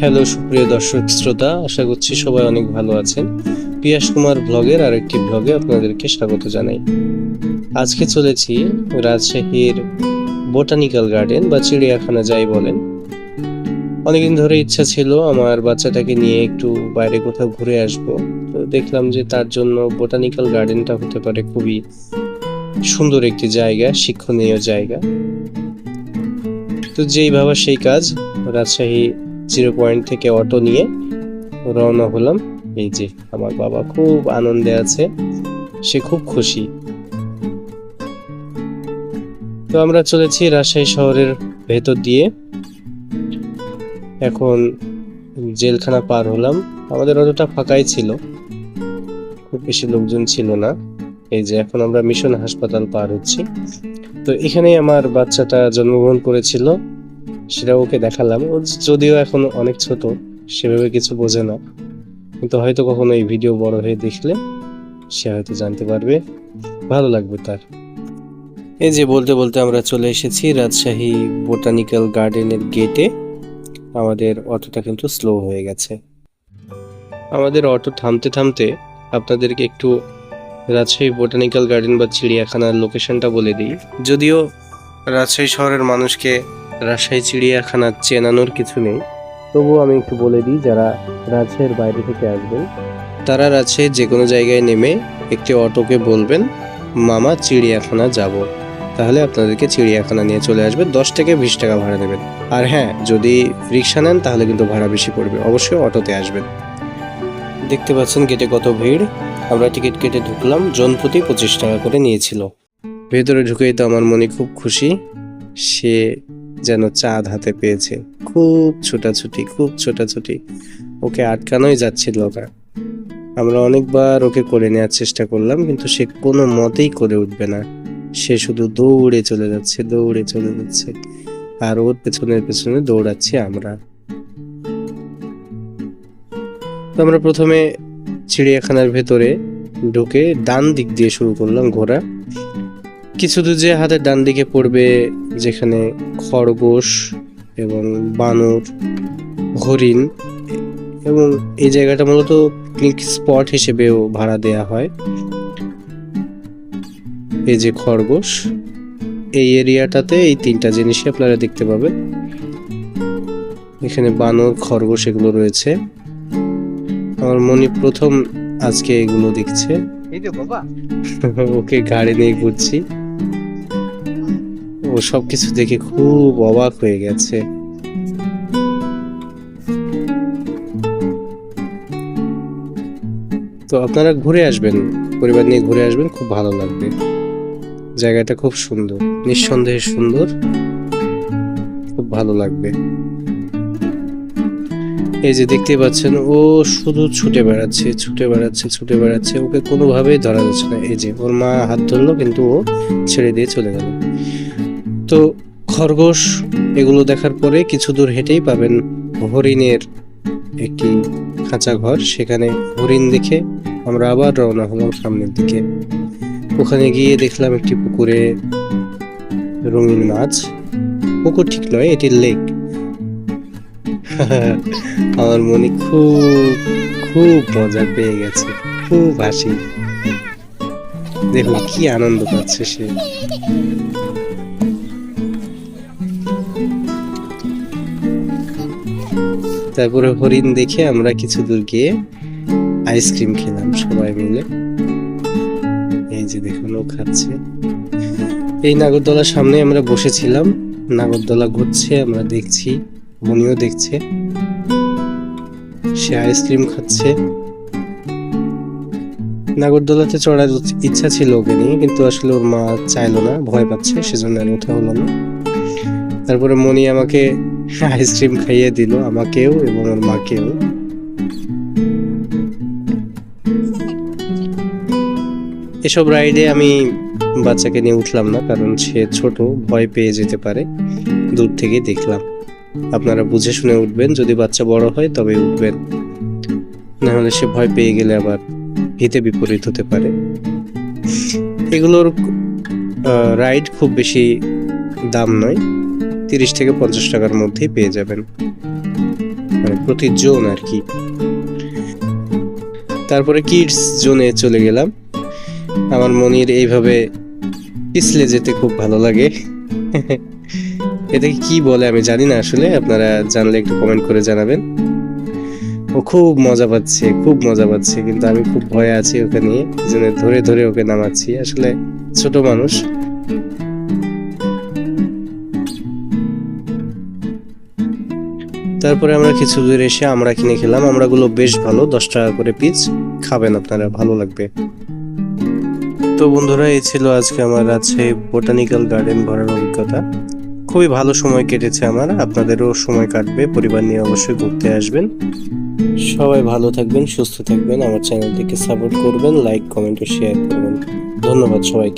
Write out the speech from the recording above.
Hello সুপ্রিয় দর্শক, শ্রোতা, আশা করছি সবাই অনেক ভালো আছেন। পিয়াস কুমার ব্লগের আরেকটি ব্লগে আপনাদেরকে স্বাগত জানাই। আজকে চলেছি রাজশাহীর বোটানিক্যাল গার্ডেন বা চিড়িয়াখানা যাই বলেন। অনেকদিন ধরে ইচ্ছা ছিল আমার বাচ্চাটাকে নিয়ে একটু বাইরে কোথাও ঘুরে আসব। তো দেখলাম যে তার জন্য বোটানিক্যাল গার্ডেনটা হতে পারে খুবই সুন্দর একটি জায়গা, শিক্ষণীয় জায়গা। তো যেই ভাবা সেই কাজ রাজশাহী জিরো পয়েন্ট থেকে অটো নিয়ে রওনা হলাম। এই যে, আমার বাবা খুব আনন্দে আছে, সে খুব খুশি। তো আমরা চলেছি রাজশাহী শহরের ভেতর দিয়ে। এখন জেলখানা পার হলাম। আমাদের অতটা ফাঁকাই ছিল, খুব বেশি লোকজন ছিল না। এই যে, এখন আমরা মিশন হাসপাতাল পার হচ্ছি। তো এখানেই আমার বাচ্চাটা জন্মগ্রহণ করেছিল। সেটা ওকে দেখালাম। ও যদিও এখন অনেক ছোট, সেভাবে কিছু বোঝে না। কিন্তু হয়তো কখনো এই ভিডিও বড় হয়ে দেখলে সে হয়তো জানতে পারবে। ভালো লাগবে তার। এই যে বলতে বলতে আমরা চলে এসেছি রাজশাহী বোটানিক্যাল গার্ডেনের গেটে। আমাদের অটোটা কিন্তু স্লো হয়ে গেছে। আমাদের অটো থামতে থামতে আপনাদেরকে একটু রাজশাহী বোটানিক্যাল গার্ডেন বা চিড়িয়াখানার লোকেশনটা বলে দিই। যদিও রাজশাহী শহরের মানুষকে রাজশাহী, চিড়িয়াখানা চেনানোর কিছু নেই। তবুও আমি একটু বলে দিই, যারা রাজশাহীর বাইরে থেকে আসবেন, তারা রাজশাহীর যে কোনো জায়গায় নেমে একটি অটোকে বলবেন, মামা, চিড়িয়াখানা যাব। তাহলে আপনাদেরকে চিড়িয়াখানা নিয়ে চলে আসবে, দশ থেকে বিশ টাকা ভাড়া দেবেন আর হ্যাঁ যদি রিক্সা নেন, তাহলে কিন্তু ভাড়া বেশি পড়বে। অবশ্যই অটোতে আসবেন। দেখতে পাচ্ছেন গেটে কত ভিড়। আমরা টিকিট কেটে ঢুকলাম, জন প্রতি পঁচিশ টাকা করে নিয়েছিল। ভেতরে ঢুকেই তো আমার মনে খুব খুশি। সে যেন চাঁদ হাতে পেয়েছে। খুব ছোটাছুটি খুব ছোটাছুটি। ওকে আটকানোই যাচ্ছিল না। আমরা অনেকবার ওকে করে নেওয়ার চেষ্টা করলাম, কিন্তু সে কোনো মতেই করে উঠবে না। সে শুধু দৌড়ে চলে যাচ্ছে, দৌড়ে চলে যাচ্ছে। আর ওর পেছনের পেছনে দৌড়াচ্ছি আমরা। তো আমরা প্রথমে চিড়িয়াখানার ভেতরে ঢুকে ডান দিক দিয়ে শুরু করলাম ঘোরা। কিছু দূর যে হাতের ডান দিকে পড়বে যেখানে খরগোশ এবং বানর হরিণ এবং এই জায়গাটা মূলত পিকনিক স্পট হিসেবেও ভাড়া দেয়া হয়। এই যে খরগোশ এই এরিয়াটাতে এই তিনটা জিনিসই আপনারা দেখতে পাবেন। এখানে বানর খরগোশ এগুলো রয়েছে। আমার মনে প্রথম আজকে এগুলো দেখছে। এই তো বাবা। ওকে গাড়ি নিয়ে ঘুরছি। ও সব কিছু দেখে খুব অবাক হয়ে গেছে। তো আপনারা ঘুরে আসবেন, পরিবার নিয়ে ঘুরে আসবেন, খুব ভালো লাগবে। জায়গাটা খুব সুন্দর, নিঃসন্দেহে সুন্দর, খুব ভালো লাগবে। এই যে দেখতে পাচ্ছেন, ও শুধু ছুটে বেড়াচ্ছে ছুটে বেড়াচ্ছে ছুটে বেড়াচ্ছে, ওকে কোনোভাবেই ধরা যাচ্ছে না। এই যে, ওর মা হাত ধরলো, কিন্তু ও ছেড়ে দিয়ে চলে গেল। তো খরগোশ এগুলো দেখার পরে কিছু দূর হেঁটেই পাবেন হরিণের একটি খাঁচা ঘর। সেখানে হরিণ দেখে আমরা আবার রওনা হলাম সামনের দিকে। ওখানে গিয়ে দেখলাম একটি পুকুরে রঙিন মাছ। পুকুর ঠিক নয়, এটি লেক। আমার মনে খুব খুব মজা পেয়ে গেছে, খুব হাসি। দেখুন কি আনন্দ পাচ্ছে সে। তারপরে হরিণ দেখে আমরা কিছু দূর গিয়ে আইসক্রিম খেলাম সবাই মিলে। এই যে দেখুন, ও খাচ্ছে। এই নাগরদোলার সামনে আমরা বসেছিলাম। নাগরদোলা ঘুরছে, আমরা দেখছি। মনিও দেখছে। সে আইসক্রিম খাচ্ছে। নাগরদোলাতে চড়ার ইচ্ছা ছিল ওকে নিয়ে, কিন্তু আসলে ওর মা চাইলো না, ভয় পাচ্ছে, সেজন্য আর ওঠা হলো না। তারপরে মনি আমাকে আইসক্রিম খাইয়ে দিল, আমাকেও এবং ওর মাকেও। এসব রাইডে আমি বাচ্চাকে নিয়ে উঠলাম না, কারণ সে ছোট, ভয় পেয়ে যেতে পারে। দূর থেকে দেখলাম। আপনারা বুঝে শুনে উঠবেন। যদি বাচ্চা বড় হয় তবে উঠবেন। না হলে সে ভয় পেয়ে গেলে আবার হিতে বিপরীত হতে পারে। এগুলোর রাইড খুব বেশি দাম নয়। তিরিশ থেকে পঞ্চাশ টাকার মধ্যেই পেয়ে যাবেন। মানে প্রতি জোন আর কি। তারপরে কিডস জোনে চলে গেলাম। আমার মনির এইভাবে পিছলে যেতে খুব ভালো লাগে। এটাকে কি বলে আমি জানি না আসলে, আপনারা জানলে একটু কমেন্ট করে জানাবেন। ও খুব মজা পাচ্ছে, খুব মজা পাচ্ছে, কিন্তু আমি খুব ভয়ে আছি ওকে নিয়ে জন্য ধরে ধরে ওকে নামাচ্ছি। আসলে ছোট মানুষ। তারপরে আমরা কিছু দূর এসে আমরা কিনে খেলাম। আমরাগুলো বেশ ভালো, দশ টাকা করে পিস খাবেন আপনারা, ভালো লাগবে। তো বন্ধুরা, এই ছিল আজকে আমার আছে বোটানিক্যাল গার্ডেন ঘোরার অভিজ্ঞতা। খুবই ভালো সময় কেটেছে আমার। আপনাদেরও সময় কাটবে, পরিবার নিয়ে অবশ্যই ঘুরতে আসবেন। সবাই ভালো থাকবেন, সুস্থ থাকবেন। আমার চ্যানেলটিকে সাপোর্ট করবেন, লাইক, কমেন্ট ও শেয়ার করবেন। ধন্যবাদ সবাইকে।